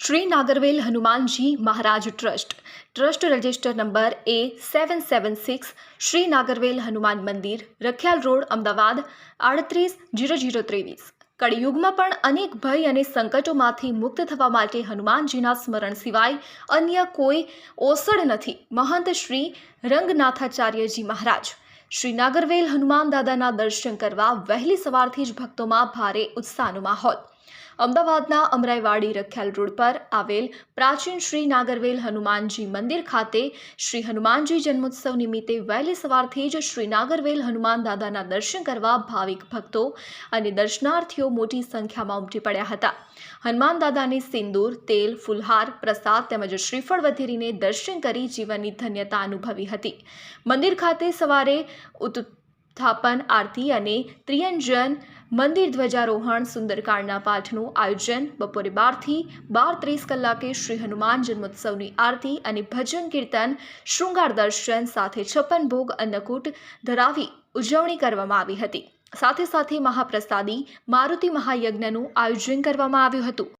Shri Nagarvel Hanumanji Maharaj trust trust register number A seven seven six Shri Nagarvel Hanuman મંદિર Rakhial road Ahmedabad આડત્રીસ zero zero ત્રેવીસ કળિયુગમાં પણ અનેક ભય અને સંકટોમાંથી મુક્ત થવા માટે હનુમાનજીના સ્મરણ સિવાય અન્ય કોઈ ઓસડ નથી. મહંત શ્રી રંગનાથાચાર્યજી મહારાજ. શ્રી નાગરવેલ હનુમાન દાદાના દર્શન કરવા વહેલી સવારથી જ ભક્તોમાં ભારે ઉત્સાહનો માહોલ. અમદાવાદના અમરાઈવાડી રખિયાલ રોડ પર આવેલ પ્રાચીન શ્રી નાગરવેલ હનુમાનજી મંદિર ખાતે શ્રી હનુમાનજી જન્મોત્સવ નિમિત્તે વહેલી સવારથી જ શ્રી નાગરવેલ હનુમાન દાદાના દર્શન કરવા ભાવિક ભક્તો અને દર્શનાર્થીઓ મોટી સંખ્યામાં ઉમટી પડ્યા હતા. હનુમાન દાદાને સિંદૂર, તેલ, ફુલહાર, પ્રસાદ તેમજ શ્રીફળ વધેરીને દર્શન કરી જીવનની ધન્યતા અનુભવી હતી. મંદિર ખાતે સવારે ઉત્થાપન, આરતી અને ત્રિયંજન મંદિર ધ્વજારોહણ સુંદરકાંડના પાઠનું આયોજન. બપોરે બારથી બાર ત્રીસ કલાકે શ્રી હનુમાન જન્મોત્સવની આરતી અને ભજન કીર્તન, શૃંગાર દર્શન સાથે છપ્પન ભોગ અન્નકૂટ ધરાવી ઉજવણી કરવામાં આવી હતી. સાથે સાથે મહાપ્રસાદી, મારુતિ મહાયજ્ઞનું આયોજન કરવામાં આવ્યું હતું.